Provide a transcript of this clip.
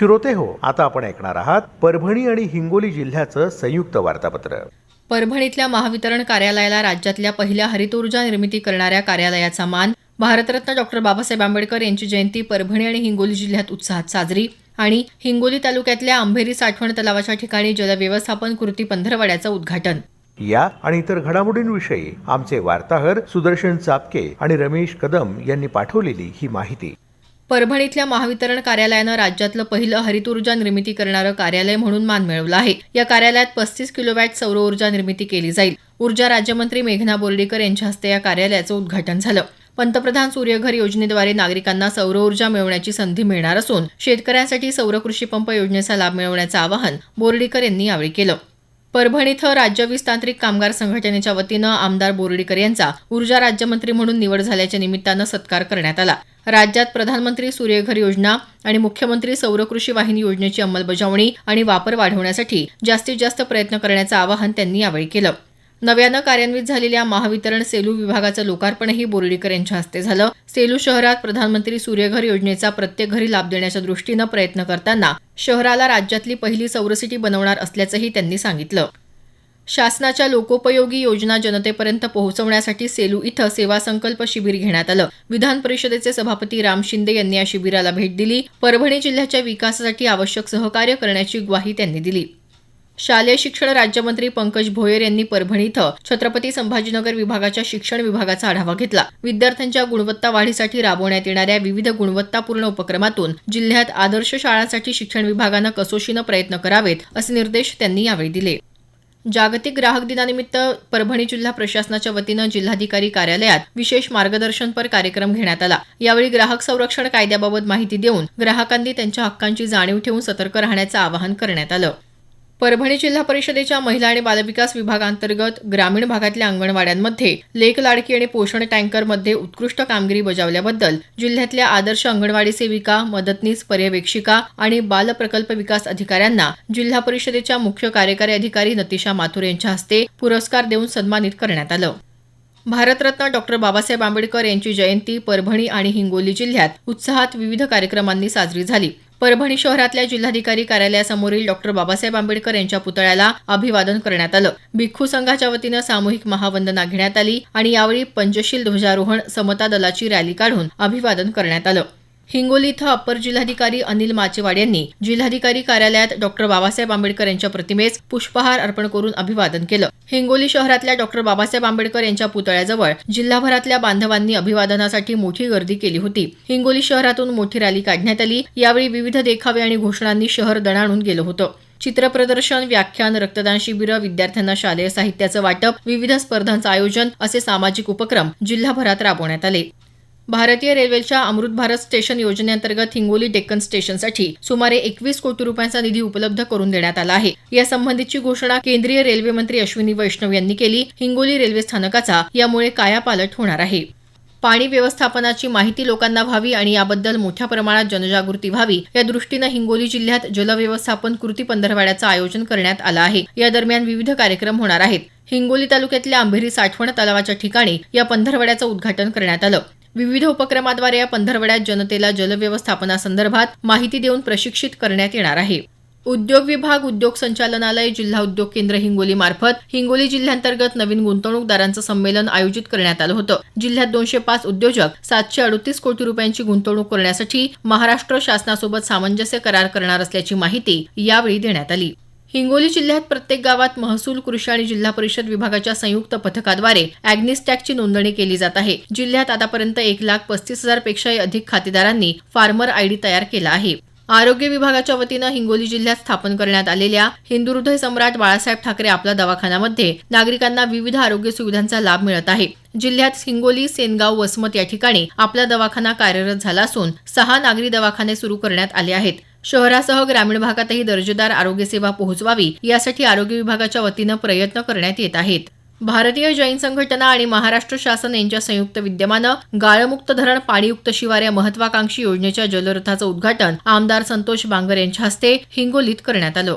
श्रोते हो. आता आपण ऐकणार आहात परभणी आणि हिंगोली जिल्ह्याचं संयुक्त वार्तापत्र. परभणीतल्या महावितरण कार्यालयाला राज्यातल्या पहिल्या हरित ऊर्जा निर्मिती करणाऱ्या कार्यालयाचा मान भारतरत्न डॉक्टर बाबासाहेब आंबेडकर यांची जयंती परभणी आणि हिंगोली जिल्ह्यात उत्साहात साजरी आणि हिंगोली तालुक्यातल्या आंबेरी साठवण तलावाच्या ठिकाणी जलव्यवस्थापन कृती पंधरवड्याचं उद्घाटन. या आणि इतर घडामोडींविषयी आमचे वार्ताहर सुदर्शन चापके आणि रमेश कदम यांनी पाठवलेली ही माहिती. परभणीतल्या महावितरण कार्यालयानं राज्यातलं पहिलं हरित ऊर्जा निर्मिती करणारं कार्यालय म्हणून मान मिळवला आहे. या कार्यालयात पस्तीस किलोवॅट सौर ऊर्जा निर्मिती केली जाईल. ऊर्जा राज्यमंत्री मेघना बोर्डीकर यांच्या हस्ते या कार्यालयाचं उद्घाटन झालं. पंतप्रधान सूर्यघर योजनेद्वारे नागरिकांना सौर ऊर्जा मिळवण्याची संधी मिळणार असून शेतकऱ्यांसाठी सौर कृषी पंप योजनेचा लाभ मिळवण्याचं आवाहन बोर्डीकर यांनी यावेळी केलं. परभणी इथं राज्य वीज तांत्रिक कामगार संघटनेच्या वतीनं आमदार बोर्डीकर यांचा ऊर्जा राज्यमंत्री म्हणून निवड झाल्याच्या निमित्तानं सत्कार करण्यात आला. राज्यात प्रधानमंत्री सूर्यघर योजना आणि मुख्यमंत्री सौर कृषी वाहिनी योजनेची अंमलबजावणी आणि वापर वाढवण्यासाठी जास्तीत जास्त प्रयत्न करण्याचं आवाहन त्यांनी यावेळी केलं. नव्यानं कार्यान्वित झालेल्या महावितरण सेलू विभागाचं लोकार्पणही बोर्डीकर यांच्या हस्ते झालं. सेलू शहरात प्रधानमंत्री सूर्यघर योजनेचा प्रत्येक घरी लाभ देण्याच्या दृष्टीनं प्रयत्न करताना शहराला राज्यातली पहिली सौर सिटी बनवणार असल्याचंही त्यांनी सांगितलं. शासनाच्या लोकोपयोगी योजना जनतेपर्यंत पोहोचवण्यासाठी सेलू इथं सेवा संकल्प शिबिर घेण्यात आलं. विधान परिषदेचे सभापती राम शिंदे यांनी या शिबिराला भेट दिली. परभणी जिल्ह्याच्या विकासासाठी आवश्यक सहकार्य करण्याची ग्वाही त्यांनी दिली. शालेय शिक्षण राज्यमंत्री पंकज भोयर यांनी परभणी इथं छत्रपती संभाजीनगर विभागाच्या शिक्षण विभागाचा आढावा घेतला. विद्यार्थ्यांच्या गुणवत्ता वाढीसाठी राबवण्यात येणाऱ्या विविध गुणवत्तापूर्ण उपक्रमातून जिल्ह्यात आदर्श शाळांसाठी शिक्षण विभागानं कसोशीनं प्रयत्न करावेत असे निर्देश त्यांनी यावेळी दिले. जागतिक ग्राहक दिनानिमित्त परभणी जिल्हा प्रशासनाच्या वतीनं जिल्हाधिकारी कार्यालयात विशेष मार्गदर्शनपर कार्यक्रम घेण्यात आला. यावेळी ग्राहक संरक्षण कायद्याबाबत माहिती देऊन ग्राहकांनी त्यांच्या हक्कांची जाणीव ठेवून सतर्क राहण्याचं आवाहन करण्यात आलं. परभणी जिल्हा परिषदेच्या महिला आणि बालविकास विभागांतर्गत ग्रामीण भागातल्या अंगणवाड्यांमध्ये लेक लाडकी आणि पोषण टँकरमध्ये उत्कृष्ट कामगिरी बजावल्याबद्दल जिल्ह्यातल्या आदर्श अंगणवाडी सेविका मदतनीस पर्यवेक्षिका आणि बाल प्रकल्प विकास अधिकाऱ्यांना जिल्हा परिषदेच्या मुख्य कार्यकारी अधिकारी नतिशा माथुर यांच्या हस्ते पुरस्कार देऊन सन्मानित करण्यात आलं. भारतरत्न डॉक्टर बाबासाहेब आंबेडकर यांची जयंती परभणी आणि हिंगोली जिल्ह्यात उत्साहात विविध कार्यक्रमांनी साजरी झाली. परभणी शहरातल्या जिल्हाधिकारी कार्यालयासमोरील डॉक्टर बाबासाहेब आंबेडकर यांच्या पुतळ्याला अभिवादन करण्यात आलं. भिक्खू संघाच्या वतीनं सामूहिक महावंदना घेण्यात आली आणि यावेळी पंचशील ध्वजारोहण समता दलाची रॅली काढून अभिवादन करण्यात आलं. हिंगोली इथं अप्पर जिल्हाधिकारी अनिल माचेवाड यांनी जिल्हाधिकारी कार्यालयात डॉक्टर बाबासाहेब आंबेडकर यांच्या प्रतिमेस पुष्पहार अर्पण करून अभिवादन केलं. हिंगोली शहरातल्या डॉक्टर बाबासाहेब आंबेडकर यांच्या पुतळ्याजवळ जिल्हाभरातल्या बांधवांनी अभिवादनासाठी मोठी गर्दी केली होती. हिंगोली शहरातून मोठी रॅली काढण्यात आली. यावेळी विविध देखावे आणि घोषणांनी शहर दणाणून गेलं होतं. चित्रप्रदर्शन व्याख्यान रक्तदान शिबिरं विद्यार्थ्यांना शालेय साहित्याचं वाटप विविध स्पर्धांचं आयोजन असे सामाजिक उपक्रम जिल्हाभरात राबवण्यात आले. भारतीय रेल्वेच्या अमृत भारत स्टेशन योजनेअंतर्गत हिंगोली डेक्कन स्टेशनसाठी सुमारे एकवीस कोटी रुपयांचा निधी उपलब्ध करून देण्यात आला आहे. यासंबंधीची घोषणा केंद्रीय रेल्वे मंत्री अश्विनी वैष्णव यांनी केली. हिंगोली रेल्वे स्थानकाचा यामुळे कायापालट होणार आहे. पाणी व्यवस्थापनाची माहिती लोकांना व्हावी आणि याबद्दल मोठ्या प्रमाणात जनजागृती व्हावी या दृष्टीनं हिंगोली जिल्ह्यात जलव्यवस्थापन कृती पंधरवाड्याचं आयोजन करण्यात आलं आहे. या दरम्यान विविध कार्यक्रम होणार आहेत. हिंगोली तालुक्यातल्या आंभेरी साठवण तलावाच्या ठिकाणी या पंधरवड्याचं उद्घाटन करण्यात आलं. विविध उपक्रमाद्वारे या पंधरवड्यात जनतेला जलव्यवस्थापनासंदर्भात माहिती देऊन प्रशिक्षित करण्यात येणार आहे. उद्योग विभाग उद्योग संचालनालय जिल्हा उद्योग केंद्र हिंगोली मार्फत हिंगोली जिल्ह्यांतर्गत नवीन गुंतवणूकदारांचं संमेलन आयोजित करण्यात आलं होतं. जिल्ह्यात दोनशे पाच उद्योजक सातशे अडतीस कोटी रुपयांची गुंतवणूक करण्यासाठी महाराष्ट्र शासनासोबत सामंजस्य करार करणार असल्याची माहिती यावेळी देण्यात आली. हिंगोली जिल्ह्यात प्रत्येक गावात महसूल कृषी आणि जिल्हा परिषद विभागाच्या संयुक्त पथकाद्वारे अॅग्निस्टॅगची नोंदणी केली जात आहे. जिल्ह्यात आतापर्यंत एक लाख पस्तीस हजार पेक्षाही अधिक खातेदारांनी फार्मर आयडी तयार केला आहे. आरोग्य विभागाच्या वतीनं हिंगोली जिल्ह्यात स्थापन करण्यात आलेल्या हिंदू हृदय सम्राट बाळासाहेब ठाकरे आपला दवाखान्यामध्ये नागरिकांना विविध आरोग्य सुविधांचा लाभ मिळत आहे. जिल्ह्यात हिंगोली सेनगाव वसमत या ठिकाणी आपला दवाखाना कार्यरत झाला असून सहा नागरी दवाखाने सुरू करण्यात आले आहेत. शहरासह ग्रामीण भागातही दर्जेदार आरोग्यसेवा पोहोचवावी यासाठी आरोग्य विभागाच्या वतीनं प्रयत्न करण्यात येत आहेत. भारतीय जैन संघटना आणि महाराष्ट्र शासन यांच्या संयुक्त विद्यमानं गाळमुक्त धरण पाणीयुक्त शिवार या महत्वाकांक्षी योजनेच्या जलरथाचं उद्घाटन आमदार संतोष बांगर यांच्या हस्ते हिंगोलीत करण्यात आलं.